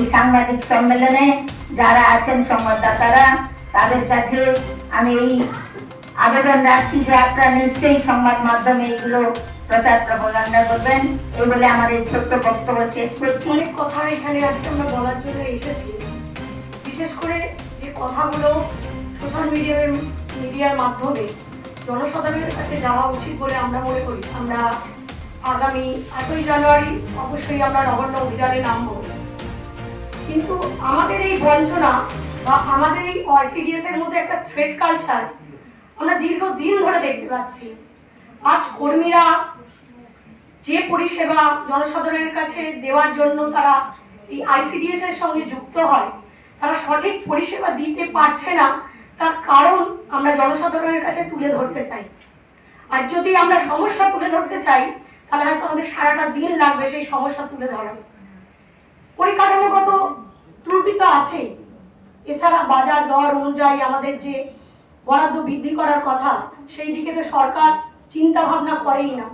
এই সাংবাদিক সম্মেলনে যারা আছেন সংবাদদাতারা, তাদের কাছে আমি এই আবেদন রাখছি যে আপনারা নিশ্চয়ই সংবাদ মাধ্যমে এগুলো প্রচার প্রপাগান্ডা করবেন। এই বলে আমার এই ছোট্ট বক্তব্য শেষ করছি। অনেক কথা এখানে আজকে আমরা বলার জন্য এসেছি। বিশেষ করে যে কথাগুলো সোশ্যাল মিডিয়ার মিডিয়ার মাধ্যমে জনসাধারণের কাছে যাওয়া উচিত বলে আমরা মনে করি। আমরা আগামী আটই জানুয়ারি অবশ্যই আমরা নবান্ন অভিযানে নামবো। কিন্তু আমাদের এই বঞ্চনা বা আমাদের এই অসিডিএস এর মধ্যে একটা থ্রেড কালচার আমরা দীর্ঘদিন ধরে দেখতে পাচ্ছি। আজ কর্মীরা যে পরিষেবা জনসাধারণের কাছে দেওয়ার জন্য তারা এই আইসিডিএস এর সঙ্গে যুক্ত হয়, তারা সঠিক পরিষেবা দিতে পারছে না, তার কারণ আমরা জনসাধারণের কাছে তুলে ধরতে চাই। আর যদি আমরা সমস্যা তুলে ধরতে চাই, তাহলে হয়তো আমাদের সারাটা দিন লাগবে সেই সমস্যা তুলে ধরা পরিকাঠামোগত ত্রুটি তো আছেই। এছাড়া বাজার দর অনুযায়ী আমাদের যে বরাদ্দ বৃদ্ধি করার কথা, সেই দিকে তো সরকার চিন্তা ভাবনা করেই না।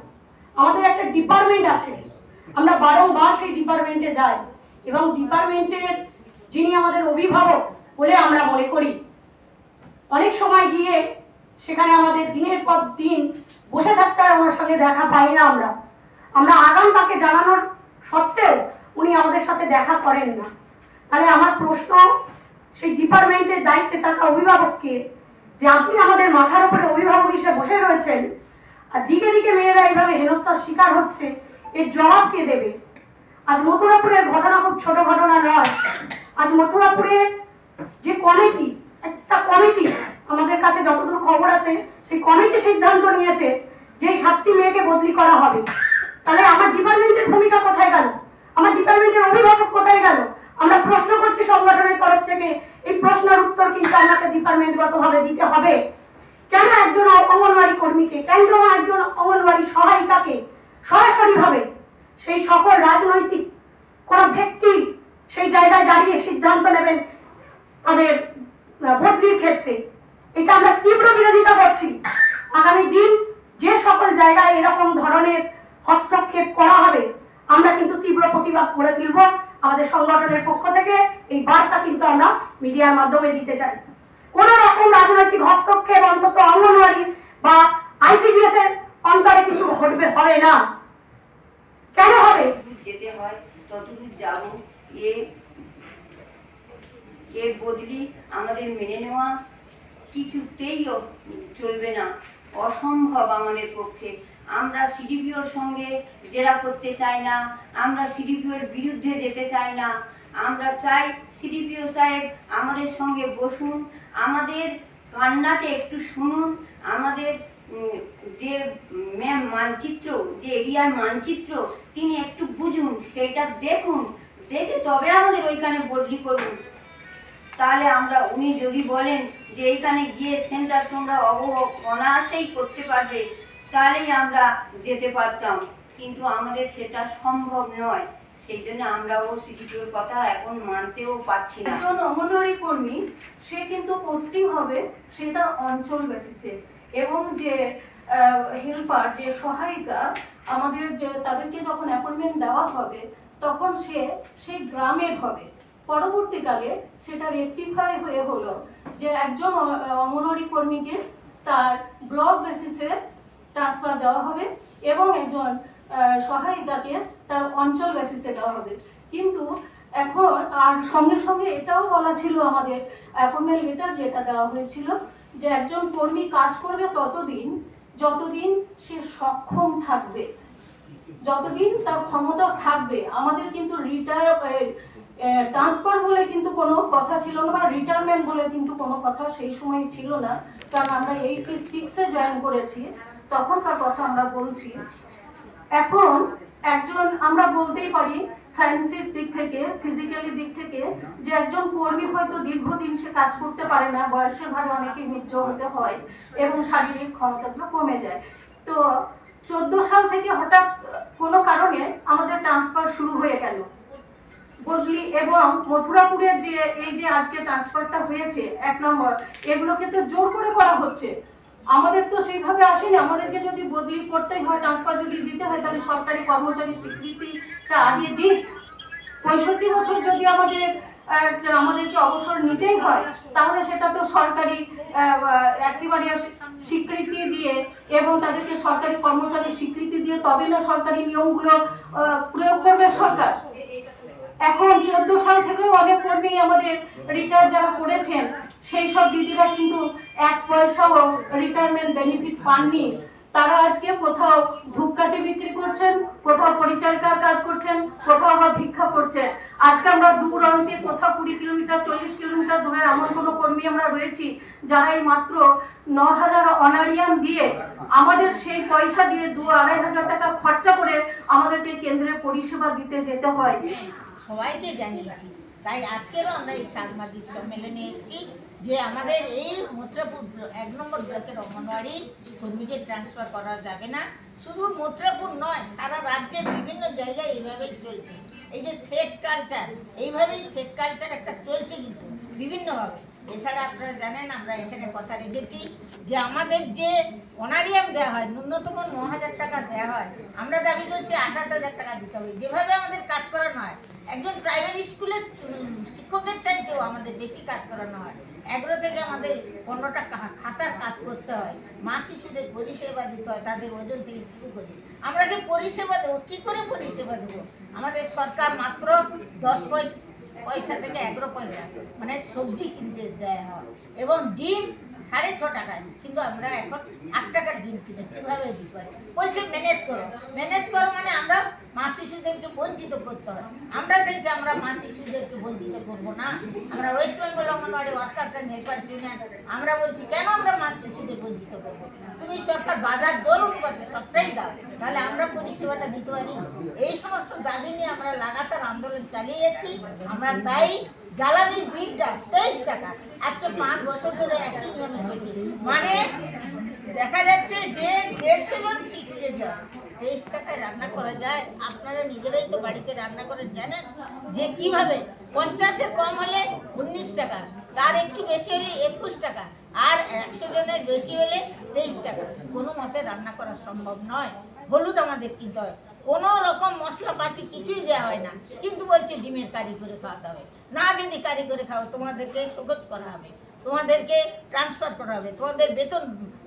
আমাদের একটা ডিপার্টমেন্ট আছে। আমরা বারংবার সেই ডিপার্টমেন্টে যাই এবং ডিপার্টমেন্টের যিনি আমাদের অভিভাবক বলে আমরা মনে করি, অনেক সময় গিয়ে সেখানে আমাদের দিনের পর দিন বসে থাকতে হয়, ওনার সঙ্গে দেখা পাই না আমরা। আমরা আগাম তাকে জানানোর সত্ত্বেও উনি আমাদের সাথে দেখা করেন না। তাহলে আমার প্রশ্ন, সেই ডিপার্টমেন্টের দায়িত্বে থাকা অভিভাবককে, যে আপনি আমাদের মাথার উপরে অভিভাবক হিসেবে বসে রয়েছেন, আর দিকে দিকে মেয়েরা এইভাবে হেনস্থার শিকার হচ্ছে, এর জবাব কে দেবে? আজ মথুরাপুরের ঘটনা খুব ছোট ঘটনা নয়। আজ মথুরাপুরের যে কমিটি, একটা কমিটি আমাদের কাছে যতদূর খবর আছে, সেই কমিটি সিদ্ধান্ত নিয়েছে যে সাতটি মেয়েকে বদলি করা হবে। তাহলে আমার ডিপার্টমেন্টের ভূমিকা কোথায় গেল? আমার ডিপার্টমেন্টের অভিভাবক কোথায় গেল? আমরা প্রশ্ন করছি সংগঠনের তরফ থেকে, এই প্রশ্নের উত্তর কিন্তু আমাকে ডিপার্টমেন্টগতভাবে দিতে হবে। কেন একজন অঙ্গনওয়াড়ি কর্মীকে, কেন একজন অঙ্গনওয়াড়ি সহায়িকাকে সরাসরি ভাবে সেই সকল রাজনৈতিক কোন ব্যক্তি সেই জায়গায় দাঁড়িয়ে সিদ্ধান্ত নেবেন তাদের বদলির ক্ষেত্রে? এটা আমরা তীব্র বিরোধিতা করছি। আগামী দিন যে সকল জায়গায় এরকম ধরনের হস্তক্ষেপ করা হবে আমরা কিন্তু তীব্র প্রতিবাদ করে তুলব আমাদের সংগঠনের পক্ষ থেকে। এই বার্তা কিন্তু আমরা মিডিয়ার মাধ্যমে দিতে চাই। কোন রকম রাজনৈতিক হস্তক্ষেপ অন্তত অঙ্গনওয়াড়ি বা আইসিডিএস এর অন্তরে কিন্তু ঘটবে, হবে না। কেন হবে? যেতে হয় ততদূর যাব। এ, এর বদলি আমাদের মেনে নেওয়া কিছুতেই চলবে না। অসম্ভব আমাদের পক্ষে। আমরা সিডিপিওর সঙ্গে জেরা করতে চাই না, আমরা সিডিপিওর বিরুদ্ধে যেতে চাই না। আমরা চাই সিডিপিও সাহেব আমাদের সঙ্গে বসুন, আমাদের কান্নাতে একটু শুনুন, আমাদের যে ম্যাম মানচিত্র, যে এরিয়ার মানচিত্র, তিনি একটু বুঝুন, সেইটা দেখুন, দেখে তবে আমাদের ওইখানে বদলি করুন। তাহলে আমরা, উনি যদি বলেন যে এইখানে গিয়ে সেন্টার তোমরা অব অনায়াসেই করতে পারবে, তাহলেই আমরা যেতে পারতাম। কিন্তু আমাদের সেটা সম্ভব নয়। সেই জন্য আমরাও সিডিপিওর কথা এখন মানতেও পারছি না। একজন অঙ্গনওয়াড়ি কর্মী, সে কিন্তু পোস্টিং হবে সেটা অঞ্চল বেসিসে এবং যে হেল্পার যে সহায়িকা, আমাদের যে, তাদেরকে যখন অ্যাপয়েন্টমেন্ট দেওয়া হবে, তখন সে সেই গ্রামের হবে। পরবর্তীকালে সেটা রেকটিফাই হয়ে হলো। যে একজন অঙ্গনওয়াড়ি কর্মীকে তার ব্লক বেসিসে ট্রান্সফার দেওয়া হবে এবং একজন সহায়িকাকে তার অঞ্চল বেসিসে দেওয়া হবে। কিন্তু এখন আর সঙ্গে সঙ্গে এটাও বলা ছিল আমাদের অ্যাপয়েন্টমেন্ট লেটার যেটা দেওয়া হয়েছিল যে একজন কর্মী কাজ করবে ততদিন, যতদিন সে সক্ষম থাকবে। যতদিন তার ক্ষমতা থাকবে, আমাদের কিন্তু রিটায়ার ট্রান্সফার বলে কিন্তু কোনো কথা ছিল না, বা রিটায়ারমেন্ট বলে কিন্তু কোনো কথা সেই সময় ছিল না। কারণ আমরা এইটি সিক্সে জয়েন করেছি, তখনকার কথা আমরা বলছি। এখন একজন, আমরা বলতেই পারি সায়েন্সের দিক থেকে ফিজিক্যালি দিক থেকে, যে একজন কর্মী হয়তো দীর্ঘদিন সে কাজ করতে পারে না, বয়সের ভারে অনেকে নির্য হতে হয় এবং শারীরিক ক্ষমতাগুলো কমে যায়। তো চোদ্দ সাল থেকে হঠাৎ কোনো কারণে আমাদের ট্রান্সফার শুরু হয়ে গেল। বদলি এবং মথুরাপুরের যে, এই যে আজকে ট্রান্সফারটা হয়েছে, এক নম্বর, এগুলোকে তো জোর করে করা হচ্ছে। আমাদের তো সেইভাবে আসেনি। আমাদেরকে যদি বদলি করতেই হয় ট্রান্সফার যদি দিতে হয়, তাহলে সরকারি কর্মচারী স্বীকৃতিটা আগে দিক। পঁয়ষট্টি বছর যদি আমাদের আমাদেরকে অবসর নিতেই হয়, তাহলে সেটা তো সরকারি একেবারে স্বীকৃতি দিয়ে এবং তাদেরকে সরকারি কর্মচারীর স্বীকৃতি দিয়ে তবে না সরকারি নিয়মগুলো প্রয়োগ করবে সরকার। এখন চোদ্দ সাল থেকেও অনেক কর্মী আমাদের রিটায়ার যারা করেছেন, সেই সব দিদিরা কিন্তু এক পয়সাও রিটায়ারমেন্ট বেনিফিট পাননি। তারা আজকে কোথাও ধূপকাঠি বিক্রি করছেন, কোথাও পরিচারিকার কাজ করছেন, কোথাও আবার ভিক্ষা করছেন। আজকে আমরা দূর অন্তে কোথাও কুড়ি কিলোমিটার, চল্লিশ কিলোমিটার দূরের এমন কোনো কর্মী আমরা রয়েছি যারা এই মাত্র ন হাজার অনারিয়াম দিয়ে আমাদের সেই পয়সা দিয়ে দু আড়াই হাজার টাকা খরচা করে আমাদেরকে কেন্দ্রে পরিষেবা দিতে যেতে হয়। সবাইকে জানিয়েছি। তাই আজকেরও আমরা এই সাংবাদিক সম্মেলনে এসেছি যে আমাদের এই মুদ্রাপুর এক নম্বর ব্লকের অঙ্গনওয়াড়ি কর্মীদের ট্রান্সফার করা যাবে না। শুধু মুদ্রাপুর নয়, সারা রাজ্যের বিভিন্ন জায়গায় এইভাবেই চলছে। এই যে থ্রেড কালচার এইভাবেই থ্রেড কালচার একটা চলছে কিন্তু, বিভিন্নভাবে। এছাড়া আপনারা জানেন, আমরা এখানে কথা রেখেছি যে আমাদের যে অনারিয়াম দেওয়া হয়, ন্যূনতম ন হাজার টাকা দেওয়া হয়, আমরা দাবি করছি আঠাশ হাজার টাকা দিতে হবে। যেভাবে আমাদের কাজ করানো হয়, একজন প্রাইমারি স্কুলের শিক্ষকের চাইতেও আমাদের বেশি কাজ করানো হয়। এগারো থেকে আমাদের পনেরোটা খাতার কাজ করতে হয়। মা শিশুদের পরিষেবা দিতে হয়, তাদের ওজন থেকে শুরু করে। আমরা যে পরিষেবা দেবো, কী করে পরিষেবা দেবো? আমাদের সরকার মাত্র দশ পয়সা পয়সা থেকে এগারো পয়সা মানে সবজি কিনতে দেয় হয়। এবং ডিম সাড়ে ছ টাকায় কিন্তু আমরা এখন আট টাকার ডিম কিনে কীভাবে দিতে পারি বলছে ম্যানেজ করো। ম্যানেজ করো মানে আমরা মা শিশুদেরকে বঞ্চিত করতে হয়। আমরা চাইছি আমরা মা শিশুদেরকে বঞ্চিত করব না। আমরা West Bengal anganwadi workers and helpers union আমরা বলছি, কেন আমরা মা শিশুদের বঞ্চিত করব? তুমি সরকার বাজার দর অনুপাতে সবটাই দাও, তাহলে আমরা পরিষেবাটা দিতে পারি। এই সমস্ত দাবি নিয়ে আমরা লাগাতার আন্দোলন চালিয়ে যাচ্ছি। আমরা তাই জ্বালানির বিলটা তেইশ টাকা। আজকে পাঁচ বছর ধরে একই নিয়মে চলছে। মানে দেখা যাচ্ছে যে দেড়শো জন শিশু যে তেইশ টাকায় রান্না করা যায়, আপনারা নিজেরাই তো বাড়িতে রান্না করে জানেন যে কীভাবে পঞ্চাশের কম হলে উনিশ টাকা, তার একটু বেশি হলে একুশ টাকা, আর একশো জনের বেশি হলে তেইশ টাকা। কোনো মতে রান্না করা সম্ভব নয়। হলুদ আমাদের কিনতে হয়। কোনো রকম মশলাপাতি কিছুই দেওয়া হয় না। কিন্তু বলছে ডিমের কারি করে খাওয়াতে হবে। না যদি কারি করে খাও, তোমাদেরকে সহজ করা হবে। তোমাদেরকে ট্রান্সফার করা হবে। তোমাদের বেতন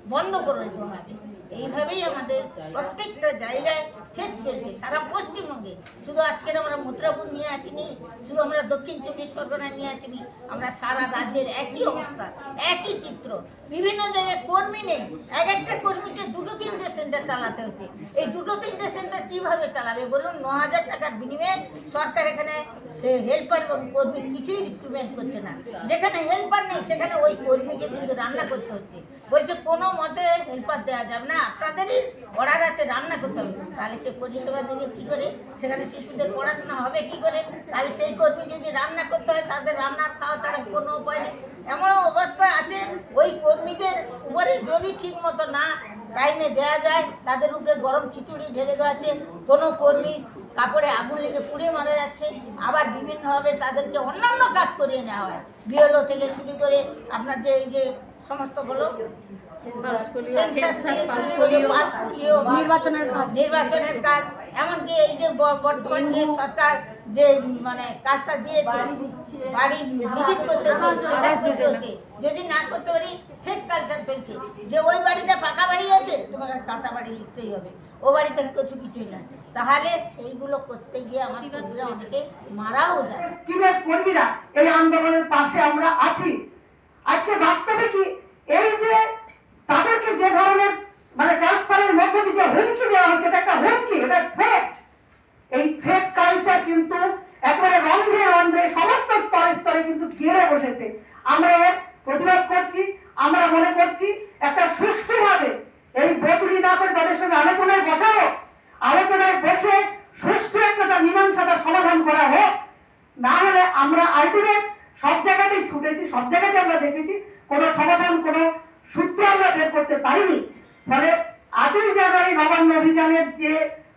বন্ধ করে দেওয়া হবে। এইভাবেই আমাদের প্রত্যেকটা জায়গায় থেট চলছে, সারা পশ্চিমবঙ্গে। শুধু আজকের আমরা মথুরাপুর নিয়ে আসিনি, শুধু আমরা দক্ষিণ চব্বিশ পরগনা নিয়ে আসিনি, আমরা সারা রাজ্যের একই অবস্থা, একই চিত্র। বিভিন্ন জায়গায় কর্মী নেই, এক একটা কর্মীকে দুটো তিনটে সেন্টার চালাতে হচ্ছে। এই দুটো তিনটে সেন্টার কীভাবে চালাবে বলুন? ন হাজার টাকার বিনিময়ে সরকার এখানে সে হেল্পার কর্মী কিছুই রিক্রুটমেন্ট করছে না। যেখানে হেল্পার নেই, সেখানে ওই কর্মীকে কিন্তু রান্না করতে হচ্ছে। বলছে কোনো মতে হেল্পার দেওয়া যাবে না, আপনাদেরই অর্ডার আছে, রান্না করতে হবে। তাহলে সে পরিষেবা দেবে কী করে? সেখানে শিশুদের পড়াশোনা হবে কী করে? তাহলে সেই কর্মী যদি রান্না করতে হয়, তাদের রান্না খাওয়া ছাড়া কোনো উপায় নেই। এমনও অবস্থা আছে, ওই কর্মীদের উপরে যদি ঠিক মতো না টাইমে দেওয়া যায়, তাদের উপরে গরম খিচুড়ি ঢেলে দেওয়া আছে। কোনো কর্মী কাপড়ে আগুন লেগে পুড়ে মারা যাচ্ছে। আবার বিভিন্নভাবে তাদেরকে অন্যান্য কাজ করিয়ে নেওয়া হয়। বিএলও থেকে শুরু করে আপনার যে, এই যে সমস্ত পোলিও, নির্বাচনের কাজ। নির্বাচনের কাজ এমনকি এই যে বর্তমান যে সরকার যে মানে কাজটা দিয়েছে বাড়ি ভিজিট করতে হচ্ছে সেসব করতে হচ্ছে। যদি না করতে পারি থেট কালচার চলছে। যে ওই বাড়িটা পাকা বাড়ি আছে তোমাকে কাঁচা বাড়ি লিখতেই হবে। ও বাড়িতে কিছু কিছুই না। তাহলে সেইগুলো করতে গিয়ে আমার অনেকে মারাও যায়। কর্মীরা এই আন্দোলনের পাশে আমরা আছি। আজকে বাস্তবে কি? এই যে তাদেরকে যে ধরনের মানে ট্রান্সফারের মধ্য যে হুমকি দেওয়া হচ্ছে, এটা একটা হুমকি, এটা থ্রেট এই থ্রেট কালচার কিন্তু একেবারে রন্ধ্রে রন্ধ্রে সমস্ত স্তরে স্তরে কিন্তু ঘিরে বসেছে। আমরা এর প্রতিবাদ করছি, আমরা মনে করছি একটা সুষ্ঠুভাবে এই বদলি না করে তাদের সঙ্গে আলোচনায় বসাও আলোচনায় বসে সুষ্ঠু একটা তার সমাধান করা হোক। না হলে আমরা আলটিমেট জায়গাতেই ছুটেছি, সব জায়গাতে আমরা দেখেছি, কোনো সমাধান, কোনো সূত্র আমরা বের করতে পারিনি। ফলে আটই জানুয়ারি নবান্ন অভিযানের যে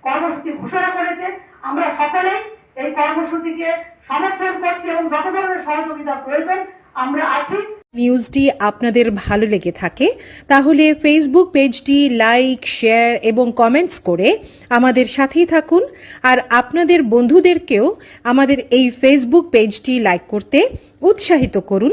কর্মসূচি ঘোষণা করেছে, আমরা সকলেই এই কর্মসূচিকে সমর্থন করছি এবং যত ধরনের সহযোগিতা প্রয়োজন, আমরা আছি। নিউজটি আপনাদের ভালো লেগে থাকে, তাহলে ফেসবুক পেজটি লাইক শেয়ার এবং কমেন্টস করে আমাদের সাথেই থাকুন। আর আপনাদের বন্ধুদেরকেও আমাদের এই ফেসবুক পেজটি লাইক করতে উৎসাহিত করুন।